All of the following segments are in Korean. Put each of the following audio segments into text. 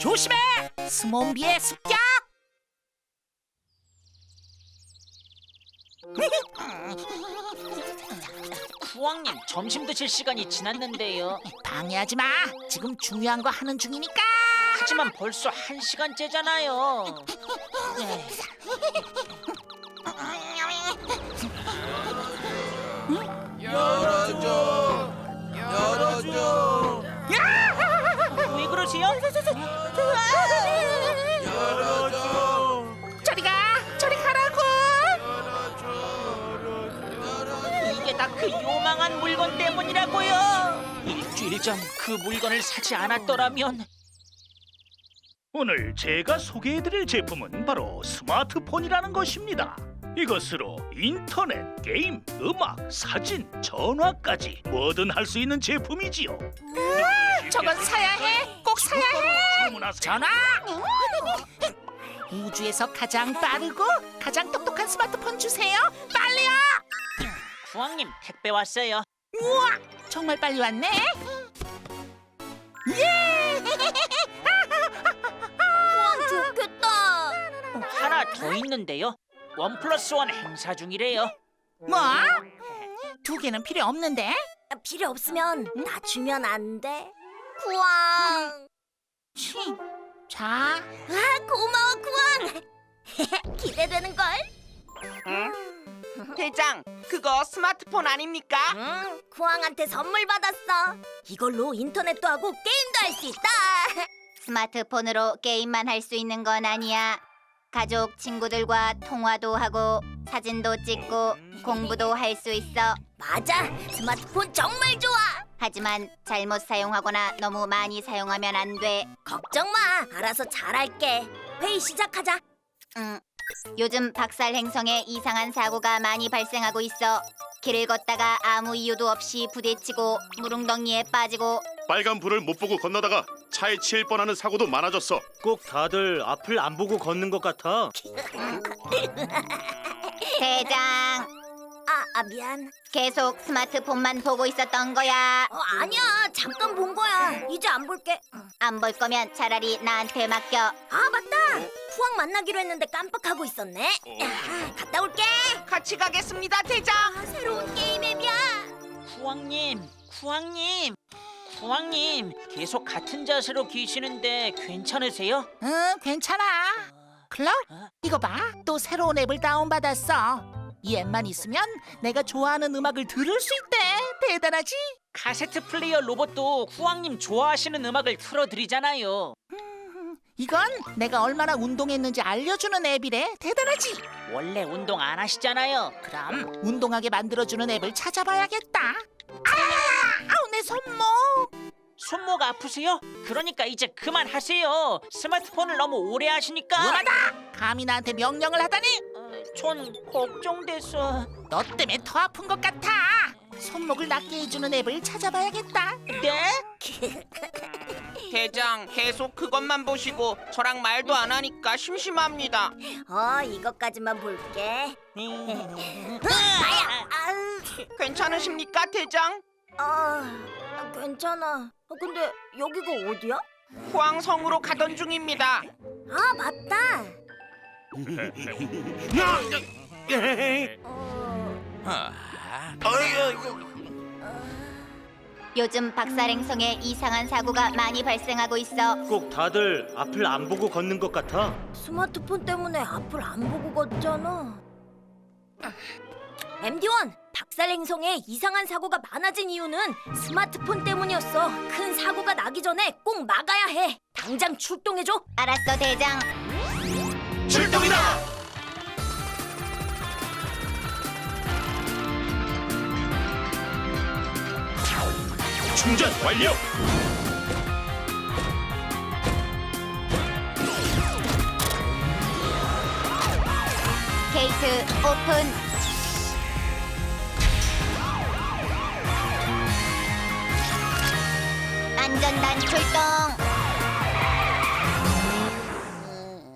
조심해! 스몬비의 습격! 부왕님 점심 드실 시간이 지났는데요. 방해하지 마. 지금 중요한 거 하는 중이니까. 하지만 벌써 한 시간째잖아요. 네. 열어줘 열어줘 왜 그러세요? 열어줘 저리 가, 저리 가라고. 이게 다 그 요망한 물건 때문이라고요. 일주일 전 그 물건을 사지 않았더라면 오늘 제가 소개해드릴 제품은 바로 스마트폰이라는 것입니다. 이것으로 인터넷, 게임, 음악, 사진, 전화까지 뭐든 할 수 있는 제품이지요. 저건 사야 해. 꼭 사야 해. 전화. 우주에서 가장 빠르고 가장 똑똑한 스마트폰 주세요. 빨리요. 부왕님 택배 왔어요. 우와, 정말 빨리 왔네. 예! 좋겠다. 하나 더 있는데요. 원 플러스 원 행사 중이래요. 뭐? 두 개는 필요 없는데? 필요 없으면 나 주면 안 돼? 구왕. 치. 자, 아 고마워 구왕. 기대되는 걸. 대장, 그거 스마트폰 아닙니까? 응, 구왕한테 선물 받았어. 이걸로 인터넷도 하고 게임도 할 수 있다. 스마트폰으로 게임만 할 수 있는 건 아니야. 가족, 친구들과 통화도 하고 사진도 찍고 공부도 할 수 있어. 맞아, 스마트폰 정말 좋아. 하지만 잘못 사용하거나 너무 많이 사용하면 안 돼. 걱정 마, 알아서 잘할게. 회의 시작하자. 음, 요즘 박살 행성에 이상한 사고가 많이 발생하고 있어. 길을 걷다가 아무 이유도 없이 부딪히고 무릉덩이에 빠지고 빨간 불을 못 보고 건너다가 차에 치일 뻔하는 사고도 많아졌어. 꼭 다들 앞을 안 보고 걷는 것 같아. 대장 아, 아 미안. 계속 스마트폰만 보고 있었던 거야. 어, 아니야, 잠깐 본 거야. 이제 안 볼게. 안 볼 거면 차라리 나한테 맡겨. 아 맞다. 후왕 만나기로 했는데 깜빡하고 있었네. 아, 갔다 올게. 같이 가겠습니다, 대장. 아, 새로운 게임 앱이야. 부왕님, 부왕님, 부왕님 계속 같은 자세로 계시는데 괜찮으세요? 응, 괜찮아. 클럽, 이거 봐. 또 새로운 앱을 다운받았어. 이 앱만 있으면 내가 좋아하는 음악을 들을 수 있대. 대단하지? 카세트 플레이어 로봇도 후왕님 좋아하시는 음악을 틀어드리잖아요. 이건 내가 얼마나 운동했는지 알려주는 앱이래. 대단하지? 원래 운동 안 하시잖아요. 그럼 운동하게 만들어주는 앱을 찾아봐야겠다. 아, 아우 내 손목. 손목 아프세요? 그러니까 이제 그만하세요. 스마트폰을 너무 오래 하시니까. 원하다. 감히 나한테 명령을 하다니. 어, 전 걱정돼서. 너 때문에 더 아픈 것 같아. 손목을 낫게 해주는 앱을 찾아봐야겠다. 네? 대장, 계속 그것만 보시고 저랑 말도 안 하니까 심심합니다. 어, 이것까지만 볼게. 음. 아야. 괜찮으십니까, 대장? 아, 괜찮아. 어, 근데 여기가 어디야? 후왕성으로 가던 중입니다. 아, 맞다. 요즘 박살 행성에 이상한 사고가 많이 발생하고 있어. 꼭 다들 앞을 안 보고 걷는 것 같아. 스마트폰 때문에 앞을 안 보고 걷잖아. MD1, 박살 행성에 이상한 사고가 많아진 이유는 스마트폰 때문이었어. 큰 사고가 나기 전에 꼭 막아야 해. 당장 출동해줘. 알았어, 대장. 출동이다! 충전 완료. 게이트 오픈. 안전단 출동.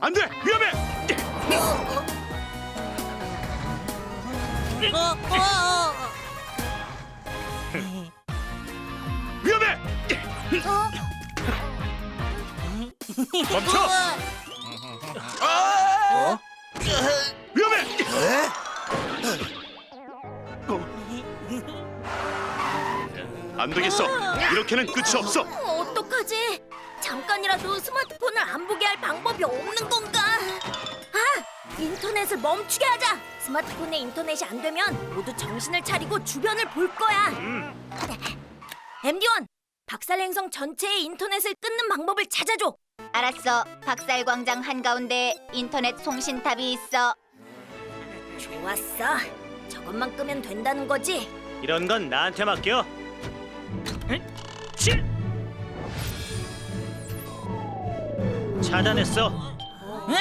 안 돼! 위험해! 위험 멈춰! 아! 위험해! 안 되겠어. 이렇게는 끝이 없어. 어, 어떡하지? 잠깐이라도 스마트폰을 안 보게 할 방법이 없는 건가? 아! 인터넷을 멈추게 하자! 스마트폰에 인터넷이 안 되면 모두 정신을 차리고 주변을 볼 거야! MD1! 박살행성 전체의 인터넷을 끊는 방법을 찾아줘! 알았어. 박살광장 한가운데 인터넷 송신탑이 있어. 좋았어. 저것만 끄면 된다는 거지? 이런 건 나한테 맡겨. 실! 차단했어. 에?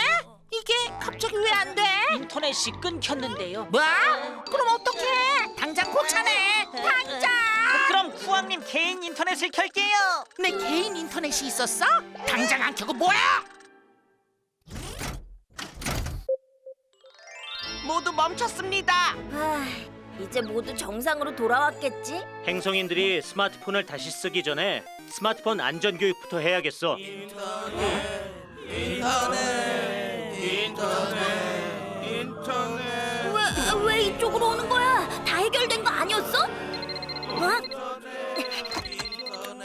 이게 갑자기 왜 안 돼? 인터넷이 끊겼는데요. 뭐? 그럼 어떡해? 당장 고쳐내. 당장. 그럼 쿠왕님 개인 인터넷을 켤게요. 내 개인 인터넷이 있었어? 당장 안 켜고 뭐야? 모두 멈췄습니다. 아, 이제 모두 정상으로 돌아왔겠지? 행성인들이 스마트폰을 다시 쓰기 전에 스마트폰 안전 교육부터 해야겠어. 인터넷 인터넷 인터넷 왜, 왜 이쪽으로 오는 거야?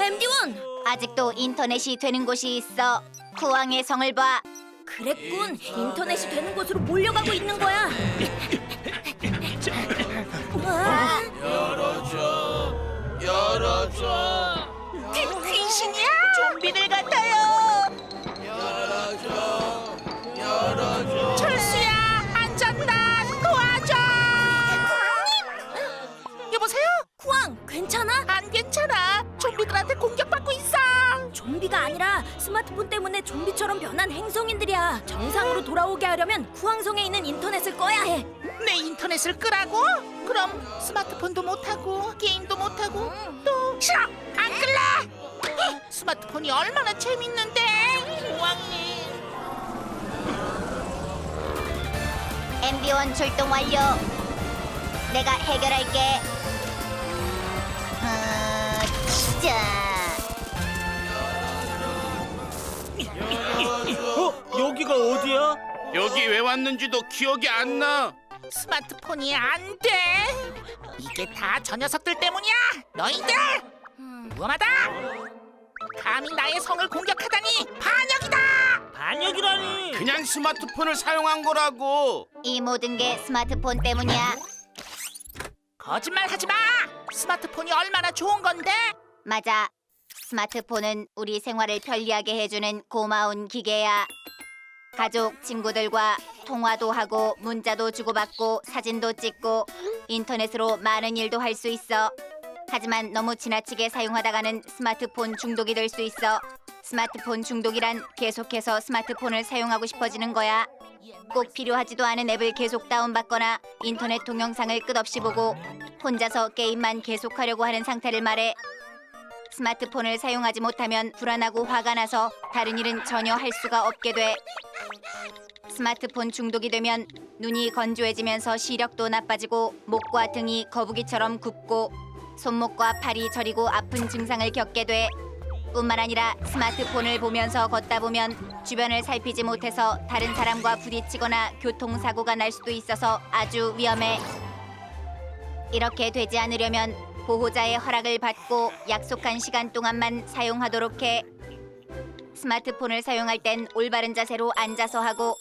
MD1! 아직도 인터넷이 되는 곳이 있어. 쿠왕의 성을 봐. 그랬군. 인터넷이 되는 곳으로 몰려가고 있는 거야. 와, 열어줘 열어줘 귀, 귀신이야? 좀비들 같아요. 열어줘 열어줘 철수야, 안전단 도와줘. 여보세요? 쿠왕, 괜찮아? 좀비들한테 공격받고 있어. 좀비가 아니라 스마트폰 때문에 좀비처럼 변한 행성인들이야. 정상으로 돌아오게 하려면 쿠왕성에 있는 인터넷을 꺼야 해. 내 인터넷을 끄라고? 그럼 스마트폰도 못하고 게임도 못하고 또 싫어 안 끌래 스마트폰이 얼마나 재밌는데 쿠왕님. MB1 출동 완료. 내가 해결할게. 진짜. 어? 여기가 어디야? 여기 왜 왔는지도 기억이 안 나 스마트폰이 안 돼 이게 다 저 녀석들 때문이야 너희들 무엄하다 감히 나의 성을 공격하다니 반역이다 반역이라니. 그냥 스마트폰을 사용한 거라고 이 모든 게 스마트폰 때문이야. 거짓말 하지 마 스마트폰이 얼마나 좋은 건데 맞아. 스마트폰은 우리 생활을 편리하게 해주는 고마운 기계야. 가족, 친구들과 통화도 하고 문자도 주고받고 사진도 찍고 인터넷으로 많은 일도 할 수 있어. 하지만 너무 지나치게 사용하다가는 스마트폰 중독이 될 수 있어. 스마트폰 중독이란 계속해서 스마트폰을 사용하고 싶어지는 거야. 꼭 필요하지도 않은 앱을 계속 다운받거나 인터넷 동영상을 끝없이 보고 혼자서 게임만 계속하려고 하는 상태를 말해. 스마트폰을 사용하지 못하면 불안하고 화가 나서 다른 일은 전혀 할 수가 없게 돼. 스마트폰 중독이 되면 눈이 건조해지면서 시력도 나빠지고 목과 등이 거북이처럼 굽고 손목과 팔이 저리고 아픈 증상을 겪게 돼. 뿐만 아니라 스마트폰을 보면서 걷다 보면 주변을 살피지 못해서 다른 사람과 부딪히거나 교통사고가 날 수도 있어서 아주 위험해. 이렇게 되지 않으려면 보호자의 허락을 받고 약속한 시간 동안만 사용하도록 해. 스마트폰을 사용할 땐 올바른 자세로 앉아서 하고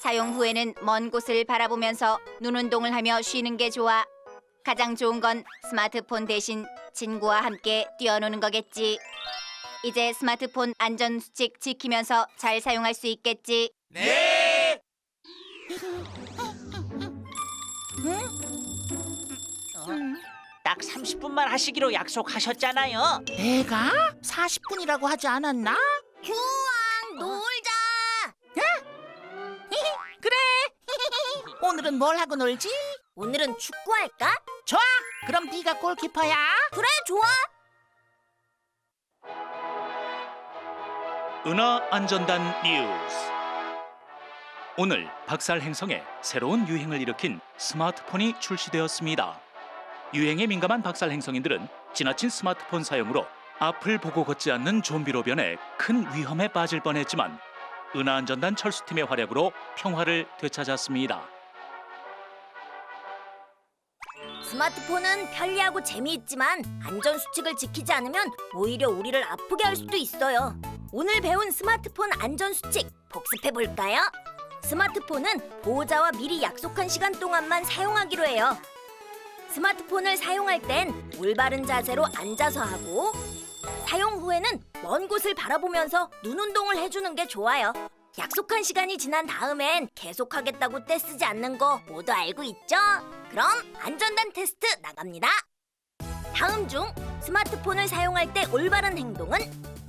사용 후에는 먼 곳을 바라보면서 눈 운동을 하며 쉬는 게 좋아. 가장 좋은 건 스마트폰 대신 친구와 함께 뛰어노는 거겠지. 이제 스마트폰 안전 수칙 지키면서 잘 사용할 수 있겠지. 네딱 30분만 하시기로 약속하셨잖아요. 내가 40분이라고 하지 않았나? 쿠왕, 놀자! 그래 오늘은 뭘 하고 놀지? 오늘은 축구할까? 좋아 그럼 네가 골키퍼야 그래, 좋아! 은하 안전단 뉴스. 오늘 박살 행성에 새로운 유행을 일으킨 스마트폰이 출시되었습니다. 유행에 민감한 박살 행성인들은 지나친 스마트폰 사용으로 앞을 보고 걷지 않는 좀비로 변해 큰 위험에 빠질 뻔했지만 은하안전단 철수팀의 활약으로 평화를 되찾았습니다. 스마트폰은 편리하고 재미있지만 안전 수칙을 지키지 않으면 오히려 우리를 아프게 할 수도 있어요. 오늘 배운 스마트폰 안전 수칙 복습해 볼까요? 스마트폰은 보호자와 미리 약속한 시간 동안만 사용하기로 해요. 스마트폰을 사용할 땐 올바른 자세로 앉아서 하고 사용 후에는 먼 곳을 바라보면서 눈 운동을 해주는 게 좋아요. 약속한 시간이 지난 다음엔 계속하겠다고 떼쓰지 않는 거 모두 알고 있죠? 그럼 안전단 테스트 나갑니다. 다음 중 스마트폰을 사용할 때 올바른 행동은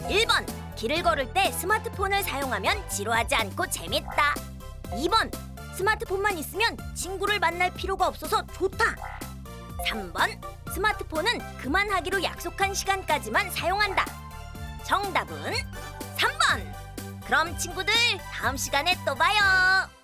1번 길을 걸을 때 스마트폰을 사용하면 지루하지 않고 재밌다. 2번 스마트폰만 있으면 친구를 만날 필요가 없어서 좋다. 3번 스마트폰은 그만하기로 약속한 시간까지만 사용한다. 정답은 3번. 그럼 친구들 다음 시간에 또 봐요.